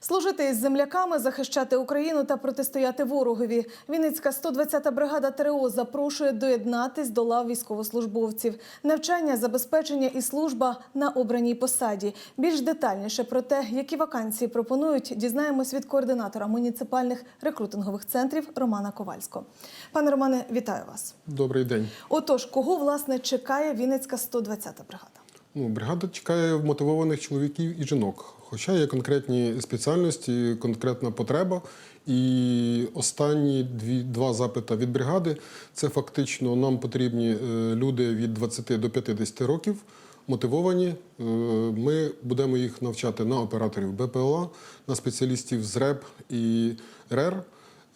Служити із земляками, захищати Україну та протистояти ворогові. Вінницька 120-та бригада ТРО запрошує доєднатись до лав військовослужбовців. Навчання, забезпечення і служба на обраній посаді. Більш детальніше про те, які вакансії пропонують, дізнаємось від координатора муніципальних рекрутингових центрів Романа Ковальського. Пане Романе, вітаю вас. Добрий день. Отож, кого власне чекає Вінницька 120-та бригада? Ну, бригада чекає мотивованих чоловіків і жінок. Хоча є конкретні спеціальності, конкретна потреба. І останні дві, два запита від бригади це фактично нам потрібні е, люди від 20 до 50 років, мотивовані. Е, Ми будемо їх навчати на операторів БПЛА, на спеціалістів з РЕП і РЕР.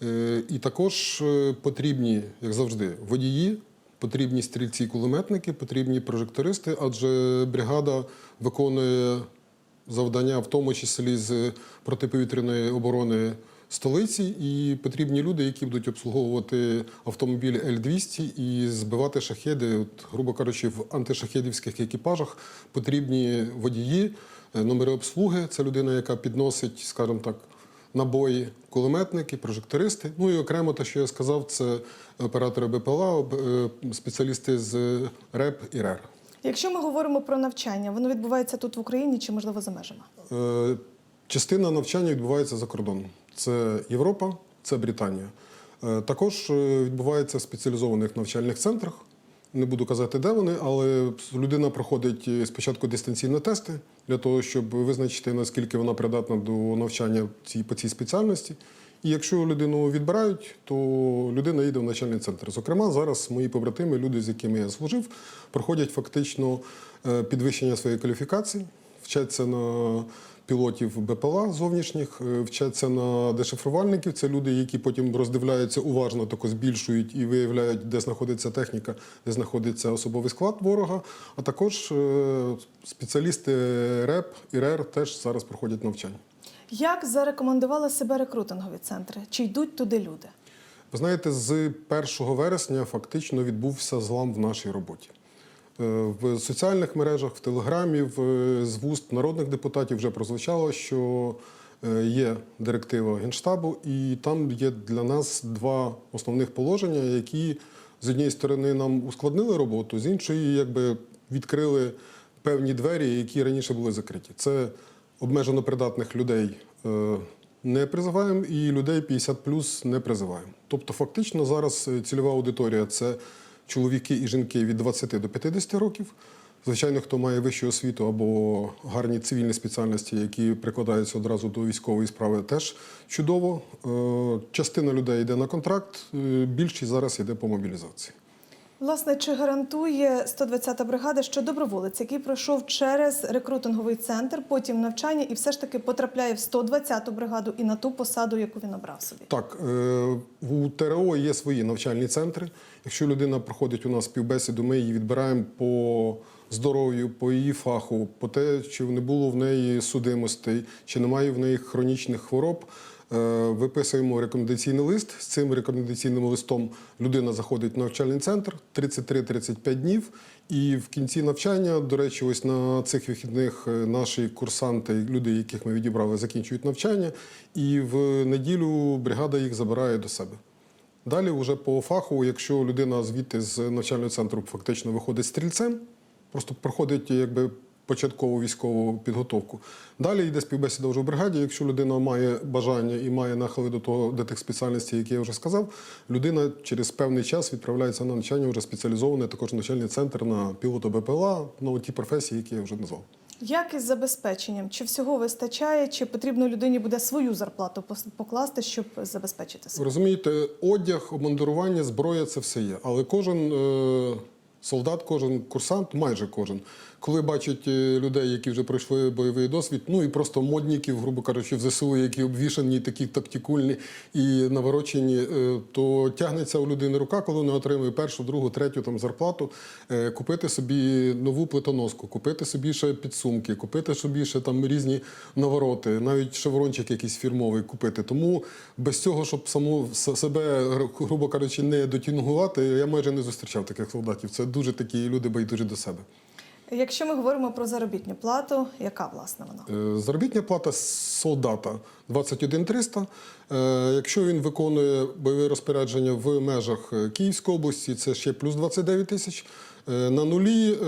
Е, І також потрібні, як завжди, водії, потрібні стрільці-кулеметники, потрібні прожектористи, адже бригада виконує завдання, в тому числі з протиповітряної оборони столиці, і потрібні люди, які будуть обслуговувати автомобілі Л-200 і збивати шахеди. От, грубо кажучи, в антишахедівських екіпажах потрібні водії, е, номери обслуги. Це людина, яка підносить, скажімо так, набої, кулеметники, прожектористи. Ну і окремо те, що я сказав, це оператори БПЛА, е, спеціалісти з РЕП і РЕР. Якщо ми говоримо про навчання, воно відбувається тут в Україні чи можливо за межами? Е, Частина навчання відбувається за кордоном. Це Європа, це Британія. Е, Також відбувається в спеціалізованих навчальних центрах. Не буду казати, де вони, але людина проходить е, спочатку дистанційні тести для того, щоб визначити, наскільки вона придатна до навчання по цій спеціальності. І якщо людину відбирають, то людина їде в навчальний центр. Зокрема, зараз мої побратими, люди, з якими я служив, проходять фактично е, підвищення своєї кваліфікації, вчаться на пілотів БПЛА зовнішніх, е, вчаться на дешифрувальників. Це люди, які потім роздивляються уважно, тако збільшують і виявляють, де знаходиться техніка, де знаходиться особовий склад ворога. А також е, спеціалісти РЕП і РЕР теж зараз проходять навчання. Як зарекомендували себе рекрутингові центри? Чи йдуть туди люди? Ви знаєте, з 1 вересня фактично відбувся злам в нашій роботі. Е, В соціальних мережах, в телеграмі, в- з вуст народних депутатів вже прозвучало, що е, є директива Генштабу, і там є для нас два основних положення, які з однієї сторони нам ускладнили роботу, з іншої, якби відкрили певні двері, які раніше були закриті. Це обмежено придатних людей е, не призиваємо і людей 50 плюс не призиваємо. Тобто, фактично, зараз е, цільова аудиторія це чоловіки і жінки від 20 до 50 років. Звичайно, хто має вищу освіту або гарні цивільні спеціальності, які прикладаються одразу до військової справи, теж чудово. Е, Частина людей йде на контракт, е, більшість зараз йде по мобілізації. Власне, чи гарантує 120-та бригада, що доброволець, який пройшов через рекрутинговий центр, потім навчання і все ж таки потрапляє в 120-ту бригаду і на ту посаду, яку він обрав собі? Так, е, у ТРО є свої навчальні центри. Якщо людина проходить у нас співбесіду, ми її відбираємо по здоров'ю, по її фаху, по те, чи не було в неї судимостей, чи немає в неї хронічних хвороб. Е, Виписуємо рекомендаційний лист. З цим рекомендаційним листом людина заходить в навчальний центр 33-35 днів. І в кінці навчання, до речі, ось на цих вихідних е, наші курсанти, люди, яких ми відібрали, закінчують навчання. І в неділю бригада їх забирає до себе. Далі, вже по фаху, якщо людина звідти з навчального центру фактично виходить стрільцем, просто проходить якби початкову військову підготовку. Далі йде співбесіда вже в бригаді. Якщо людина має бажання і має нахили до того, до тих спеціальностей, які я вже сказав, людина через певний час відправляється на навчання вже спеціалізоване, також навчальний центр на пілота БПЛА, на ті професії, які я вже назвав. Як із забезпеченням? Чи всього вистачає, чи потрібно людині буде свою зарплату покласти, щоб забезпечити себе? Розумієте, одяг, обмундирування, зброя це все є. Але кожен е, солдат, кожен курсант, майже кожен, коли бачить е, людей, які вже пройшли бойовий досвід, ну і просто модників, грубо кажучи, в ЗСУ, які обвішані, такі тактикульні і наворочені, е, то тягнеться у людини рука, коли вона отримує першу, другу, третю там зарплату, е, купити собі нову плитоноску, купити собі ще підсумки, купити собі ще там різні навороти, навіть шеврончик якийсь фірмовий купити. Тому без цього, щоб саму себе, грубо кажучи, не дотінгувати, я майже не зустрічав таких солдатів. Це дуже такі люди байдужі до себе. Якщо ми говоримо про заробітну плату, яка власне вона? Е, Заробітня плата солдата 21 300. Е, Якщо він виконує бойове розпорядження в межах е, Київської області, це ще плюс 29 тисяч. На нулі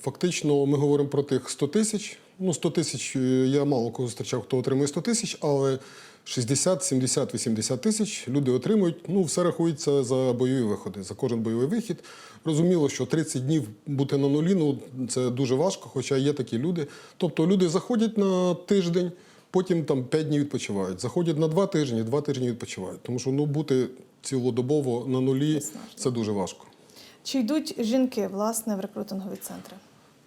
фактично ми говоримо про тих 100 тисяч. Ну, 100 тисяч я мало кого зустрічав, хто отримує 100 тисяч, але 60, 70, 80 тисяч люди отримують. Ну, все рахується за бойові виходи, за кожен бойовий вихід. Розуміло, що 30 днів бути на нулі, ну це дуже важко, хоча є такі люди. Тобто люди заходять на тиждень, потім там 5 днів відпочивають. Заходять на 2 тижні, 2 тижні відпочивають. Тому що ну, бути цілодобово на нулі це дуже важко. Чи йдуть жінки власне в рекрутингові центри?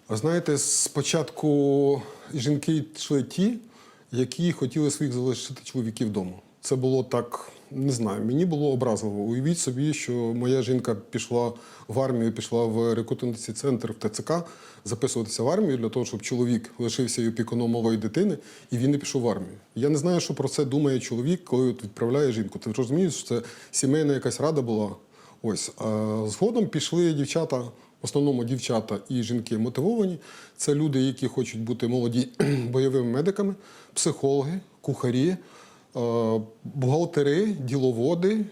А знаєте, спочатку жінки йшли ті, які хотіли своїх залишити чоловіків вдома. Це було так, не знаю, мені було образливо. Уявіть собі, що моя жінка пішла в армію, пішла в рекрутинговий центр в ТЦК записуватися в армію для того, щоб чоловік лишився і опікуном малої дитини, і він не пішов в армію. Я не знаю, що про це думає чоловік, коли відправляє жінку. Ти розумієш, що це сімейна якась рада була. Ось згодом пішли дівчата, основному дівчата і жінки мотивовані. Це люди, які хочуть бути молоді бойовими медиками, психологи, кухарі, е, бухгалтери, діловоди.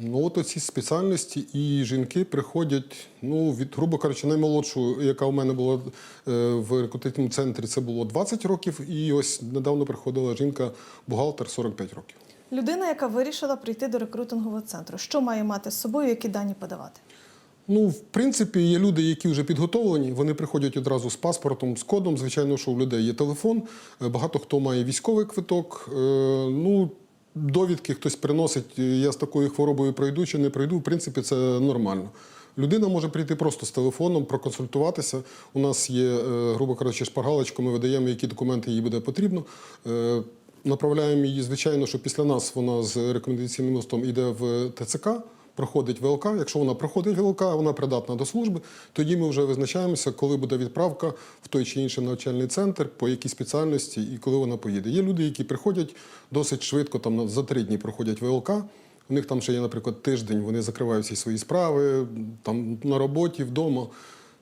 Ну, от оці спеціальності, і жінки приходять, ну, від, грубо кажучи, наймолодшу, яка у мене була е, в рекрутинговому центрі, це було 20 років, і ось недавно приходила жінка, бухгалтер 45 років. Людина, яка вирішила прийти до рекрутингового центру, що має мати з собою, які дані подавати? Ну, в принципі, є люди, які вже підготовлені. Вони приходять одразу з паспортом, з кодом. Звичайно, що у людей є телефон. Е, Багато хто має військовий квиток. Е, Ну, довідки хтось приносить. е, Я з такою хворобою пройду чи не пройду. В принципі, це нормально. Людина може прийти просто з телефоном, проконсультуватися. У нас є, грубо кажучи, шпаргалочка, ми видаємо, які документи їй буде потрібно. Направляємо її, звичайно, що після нас вона з рекомендаційним листом йде в ТЦК, проходить ВЛК. Якщо вона проходить ВЛК, вона придатна до служби, тоді ми вже визначаємося, коли буде відправка в той чи інший навчальний центр, по якій спеціальності і коли вона поїде. Є люди, які приходять досить швидко, там за три дні проходять ВЛК. У них там ще є, наприклад, тиждень, вони закривають всі свої справи, там на роботі, вдома.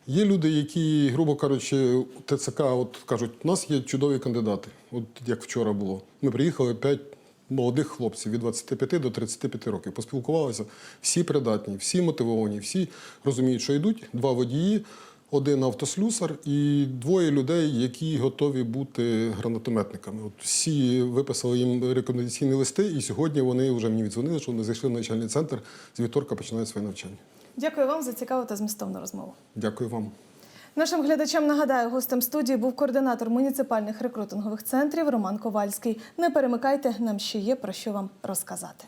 Є люди, які, грубо кажучи, ТЦК от кажуть, у нас є чудові кандидати, от як вчора було. Ми приїхали п'ять молодих хлопців від 25 до 35 років. Поспілкувалися, всі придатні, всі мотивовані, всі розуміють, що йдуть. Два водії, один автослюсар і двоє людей, які готові бути гранатометниками. От всі виписали їм рекомендаційні листи, і сьогодні вони вже мені віддзвонили, що вони зайшли в навчальний центр. З вівторка починають своє навчання. Дякую вам за цікаву та змістовну розмову. Дякую вам. Нашим глядачам нагадаю, гостем студії був координатор муніципальних рекрутингових центрів Роман Ковальський. Не перемикайте, нам ще є про що вам розказати.